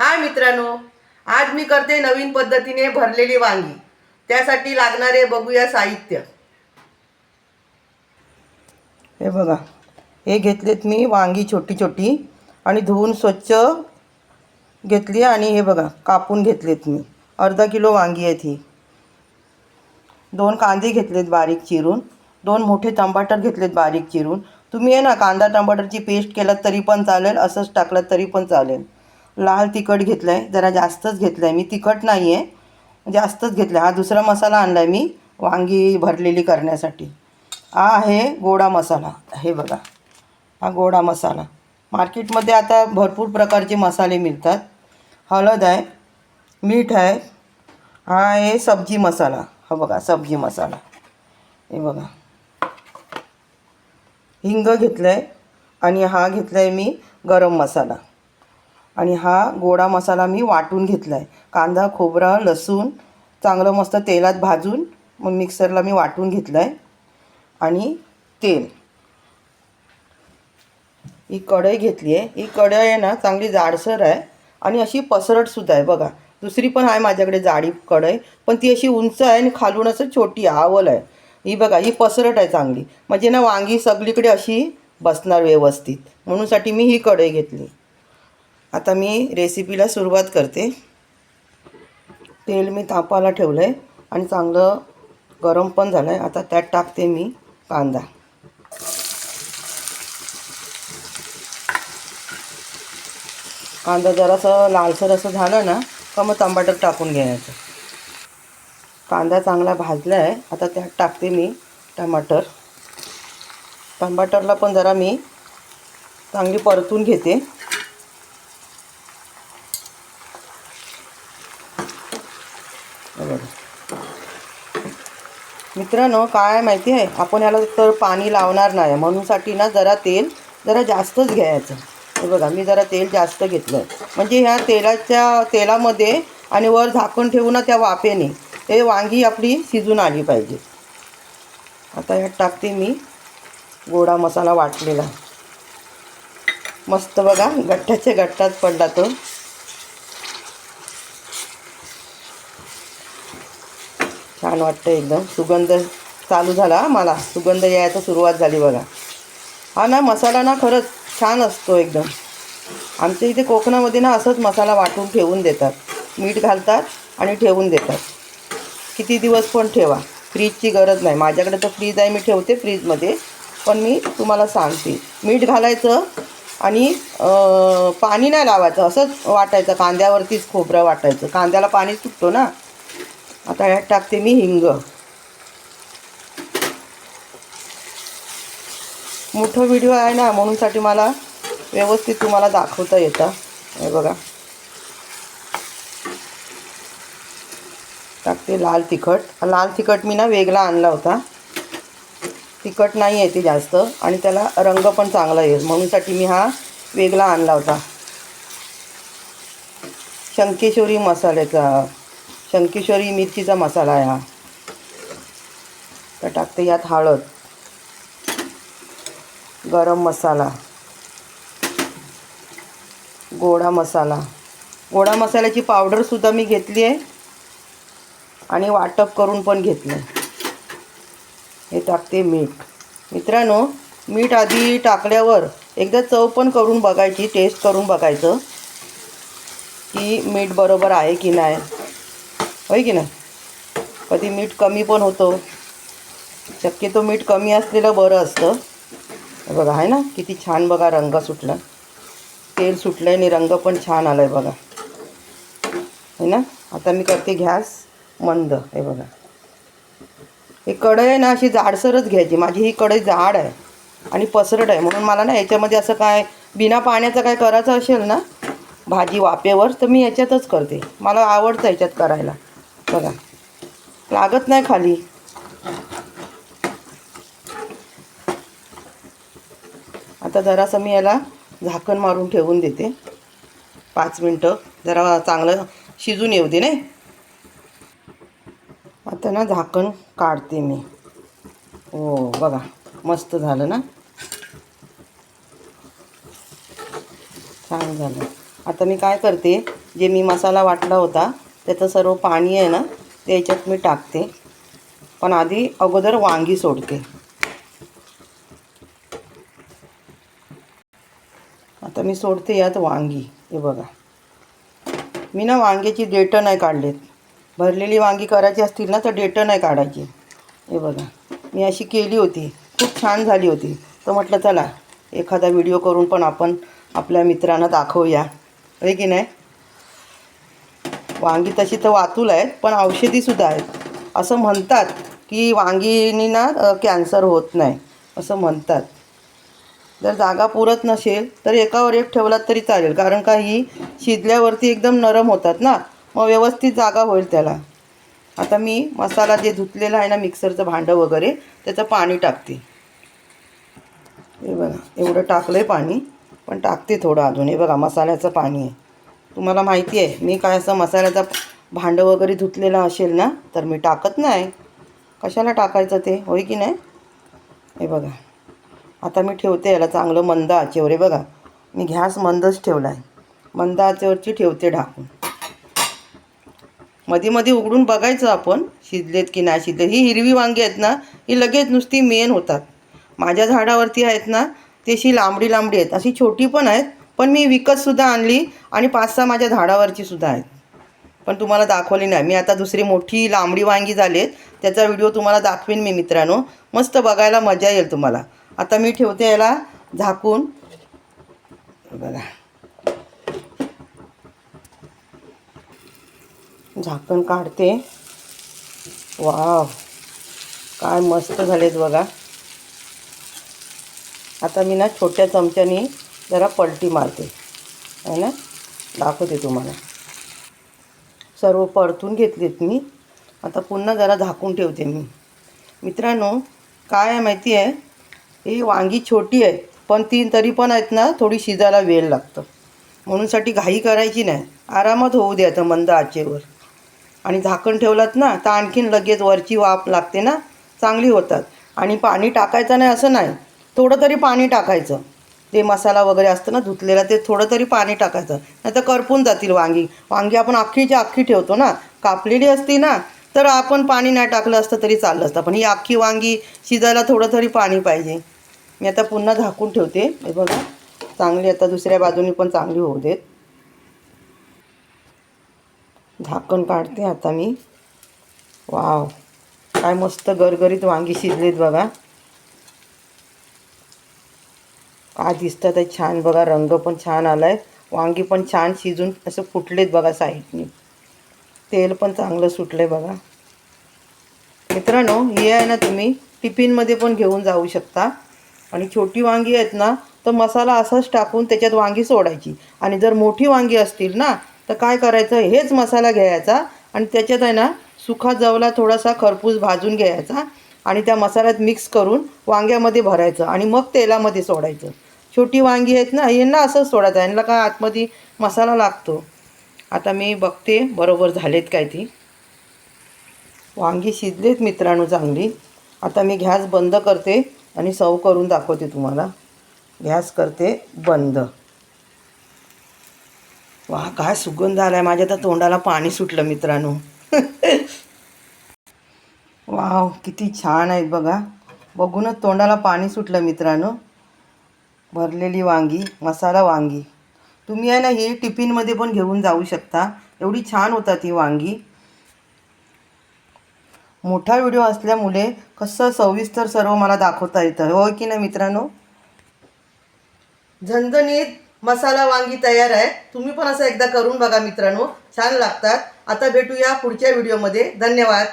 हाय मित्रांनो आज मी करते नवीन पद्धतीने भरलेली वांगी. त्यासाठी लागणारे बघूया साहित्य. हे बघा हे घेतलेत मी वांगी छोटी छोटी आणि धुवून स्वच्छ घेतली आणि हे बघा कापून घेतलेत मी. अर्धा किलो वांगी आहेत ही. दोन कांदे घेतलेत बारीक चिरून. दोन मोठे टमाटर घेतलेत बारीक चिरून. तुम्ही आहे ना कांदा टमाटरची पेस्ट केलात तरी पण चालेल असंच टाकलात तरी पण चालेल. लाल तिखट घेतलं आहे जरा जास्तच घेतलं आहे मी तिखट नाही आहे जास्तच घेतलं आहे हा दुसरा मसाला आणला आहे मी वांगी भरलेली करण्यासाठी. हा आहे गोडा मसाला. हे बघा हा गोडा मसाला. मार्केटमध्ये आता भरपूर प्रकारचे मसाले मिळतात. हळद आहे मीठ आहे हा आहे सब्जी मसाला. हा बघा सब्जी मसाला. हे बघा. हिंग घेतलं आहे आणि हा घेतला आहे मी गरम मसाला. आणि हा गोडा मसाला मी वाटून घेतला आहे कांदा खोबरं लसूण चांगलं मस्त तेलात भाजून मग मिक्सरला मी वाटून घेतलं आहे आणि तेल. ही कढई घेतली आहे. ही कढई आहे ना चांगली जाडसर आहे. आणि अशी पसरटसुद्धा आहे बघा. दुसरी पण आहे माझ्याकडे जाडी कढई. पण ती अशी उंच आहे आणि खालून असं छोटी आहे, आवल आहे. ही बघा ही पसरट आहे चांगली. म्हणजे ना वांगी सगळीकडे अशी बसणार व्यवस्थित. म्हणूनसाठी मी ही कढई घेतली. आता मी रेसिपीला सुरुवात करते. तेल मी तापाला ठेवलं आहे आणि चांगलं गरम पण झालं आहे आता त्यात टाकते मी कांदा. कांदा जरासं लालसर असं झालं ना का मग टमाटर टाकून घ्यायचं. कांदा चांगला भाजला आहे आता त्यात टाकते मी टमाटर. टमाटरला पण जरा मी चांगली परतून घेते हे बघा. मित्रांनो काय माहिती आहे? आपण याला तर पाणी लावणार नाही. म्हणूनसाठी ना जरा तेल जरा जास्तच घ्यायचं. हे बघा मी जरा तेल जास्त घेतलं. आहे म्हणजे ह्या तेलाच्या तेलामध्ये आणि वर झाकून ठेवून ना त्या वाफेने ते वांगी आपली शिजून आली पाहिजे. आता ह्यात टाकते मी गोडा मसाला वाटलेला. मस्त बघा गठ्ठ्याच्या गठ्ठात पडला तो. छान वाटतं एकदम. सुगंध चालू झाला मला. सुगंध यायचा सुरुवात झाली बघा. हा ना मसाला ना खरंच छान असतो एकदम. आमच्या इथे कोकणामध्ये ना असंच मसाला वाटून ठेवून देतात. मीठ घालतात आणि ठेवून देतात. किती दिवस पण ठेवा. फ्रीजची गरज नाही. माझ्याकडे तर फ्रीज आहे मी ठेवते फ्रीजमध्ये. पण मी तुम्हाला सांगते. मीठ घालायचं आणि पाणी नाही लावायचं. असंच वाटायचं. कांद्यावरतीच खोबरं वाटायचं. कांद्याला पाणी सुटतो ना. आता यात टाकते मी हिंग. मोठं व्हिडिओ आहे ना म्हणूनसाठी मला व्यवस्थित तुम्हाला दाखवता येतं. हे बघा. टाकते लाल तिखट. लाल तिखट मी ना वेगळा आणला होता. तिखट नाही येते जास्त. आणि त्याला रंग पण चांगला येईल म्हणूनसाठी मी हा वेगळा आणला होता. शंकेश्वरी मसाल्याचा शंकेश्वरी मिरचीचा मसाला आहे हा. तर टाकते यात हळद गरम मसाला गोडा मसाला. गोडा मसाल्याची पावडरसुद्धा मी घेतली आहे आणि वाटप करून पण घेतलं हे टाकते मीठ. मित्रांनो मीठ आधी टाकल्यावर एकदा चव पण करून बघायची टेस्ट करून बघायचं की मीठ बरोबर आहे की नाही. होय की नाही? कधी मीठ कमी पण होतो. शक्यतो मीठ कमी असलेलं बरं असतं. हे बघा आहे ना? किती छान बघा रंग सुटला. तेल सुटलं आणि रंग पण छान आला आहे बघा. है ना? आता मी करते गॅस मंद हे बघा. हे कढई आहे ना अशी जाडसरच घ्यायची. माझी ही कढई जाड आहे आणि पसरट आहे. म्हणून मला ना याच्यामध्ये असं काय बिना पाण्याचं काय करायचं असेल ना भाजी वाफेवर तर मी याच्यातच करते. मला आवडतं याच्यात करायला. बघा. लागत नाही खाली. आता जरासं मी याला झाकण मारून ठेवून देते. पाच मिनटं. जरा चांगलं शिजून येऊ दे नाही? आता ना झाकण काढते मी. हो बघा. मस्त झालं ना? छान झालं. आता मी काय करते? जे मी मसाला वाटला होता त्याचं सर्व पाणी आहे ना ते याच्यात मी टाकते. पण आधी अगोदर वांगी सोडते. आता मी सोडते यात वांगी. हे बघा. मी ना वांग्याची डेटं नाही काढलेत. भरलेली वांगी करायची असतील ना तर डेटं नाही काढायची. हे बघा. मी अशी केली होती. खूप छान झाली होती. तर म्हटलं चला एखादा व्हिडिओ करून पण आपण आपल्या मित्रांना दाखवूया. आहे की नाही? वांगी तशी तर वातूल आहेत पण औषधीसुद्धा आहेत. असं म्हणतात की वांगीनी ना कॅन्सर होत नाही असं म्हणतात. जर जागा पुरत नसेल तर एकावर एक ठेवलात तरी चालेल कारण का ही शिजल्यावरती एकदम नरम होतात ना मग व्यवस्थित जागा होईल त्याला. आता मी मसाला जे धुतलेला आहे ना मिक्सरचं भांडं वगैरे त्याचं पाणी टाकते. हे बघा एवढं टाकलं आहे पाणी पण टाकते थोडं अजून. हे बघा मसाल्याचं पाणी आहे. तुम्हाला माहिती आहे मी काय असं मसाल्याचा भांडं वगैरे धुतलेलं असेल ना तर मी टाकत नाही. कशाला टाकायचं ते? होय की नाही? हे बघा. आता मी ठेवते याला चांगलं मंद आचेवर. बघा मी घ्यास मंदच ठेवला आहे मंद आचेवरची ठेवते ढाकून. मध्ये मध्ये उघडून बघायचं आपण शिजलेत की नाही शिजलेत. ही हिरवी वांगी आहेत ना ही लगेच नुसती मेन होतात. माझ्या झाडावरती आहेत ना ती अशी लांबडी लांबडी आहेत. अशी छोटी पण आहेत पण मी विकतसुद्धा आणली आणि पाच सहा माझ्या झाडावरची सुद्धा आहेत. पण तुम्हाला दाखवली नाही. मी आता दुसरी मोठी लांबडी वांगी झाली त्याचा व्हिडिओ तुम्हाला दाखवीन मी मित्रांनो. मस्त बघायला मजा येईल तुम्हाला. आता मी ठेवते याला झाकून. बघा. झाकण काढते. वाव. काय मस्त झालेत बघा. आता मी ना छोट्या चमच्यानी जरा पलटी मारते. आहे ना? दाखवते तुम्हाला. सर्व परतून घेतलेत मी. आता पुन्हा जरा झाकून ठेवते मी. मित्रांनो काय आहे माहिती आहे? ही वांगी छोटी आहे पण तीन तरी पण आहेत ना थोडी शिजायला वेळ लागतं. म्हणूनसाठी घाई करायची नाही. आरामात होऊ द्या तर मंद आचेवर. आणि झाकण ठेवलात ना तर आणखीन लगेच वरची वाफ लागते ना चांगली होतात. आणि पाणी टाकायचं नाही असं नाही. थोडं तरी पाणी टाकायचं. ते मसाला वगैरे असतं ना धुतलेला ते थोडं तरी पाणी टाकायचं. नाही तर करपून जातील वांगी. वांगी आपण अख्खीची अख्खी ठेवतो ना. कापलेली असती ना तर आपण पाणी नाही टाकलं असतं तरी चाललं असतं. पण ही अख्खी वांगी शिजायला थोडं तरी पाणी पाहिजे. मी आता पुन्हा झाकून ठेवते. हे बघा चांगली आता दुसऱ्या बाजूनी पण चांगली होऊ देत. झाकण काढते आता मी. वाव काय मस्त गरगरीत वांगी शिजलीत बघा. काय दिसतात आहे छान. बघा रंग पण छान आलाय. वांगी पण छान शिजून असं फुटलेत बघा साईडनी. तेल पण चांगलं सुटलंय बघा. मित्रांनो हे आहे ना तुम्ही टिफिनमध्ये पण घेऊन जाऊ शकता. आणि छोटी वांगी आहेत ना तर मसाला असाच टाकून त्याच्यात वांगी सोडायची. आणि जर मोठी वांगी असतील ना तर काय करायचं? हेच मसाला घ्यायचा. आणि त्याच्यात आहे ना सुखा जवला थोडासा खरपूस भाजून घ्यायचा. आणि त्या मसाल्यात मिक्स करून वांग्यामध्ये भरायचं आणि मग तेलामध्ये सोडायचं. छोटी वांगी आहेत ना यांना असंच सोडायचं. यांना काय आतमध्ये मसाला लागतो. आता मी बघते बरोबर झालेत काय ती. वांगी शिजलेत मित्रांनो चांगली. आता मी गॅस बंद करते आणि सर्व करून दाखवते तुम्हाला. गॅस करते बंद. वा काय सुगंध आलाय. माझ्या तर तोंडाला पाणी सुटलं मित्रांनो. वाव किती छान आहेत बघा. बघूनच तोंडाला पाणी सुटलं मित्रांनो. भरलेली वांगी मसाला वांगी. तुम्ही आहे ना ही टिफिनमध्ये पण घेऊन जाऊ शकता. एवढी छान होतात ही वांगी. मोठा व्हिडिओ असल्यामुळे कसं सविस्तर सर्व मला दाखवता येतं. हो की नाही मित्रांनो? झणझणीत मसाला वांगी तयार आहे. तुम्ही पण असं एकदा करून बघा मित्रांनो. छान लागतात. आता भेटूया पुढच्या व्हिडिओमध्ये. धन्यवाद.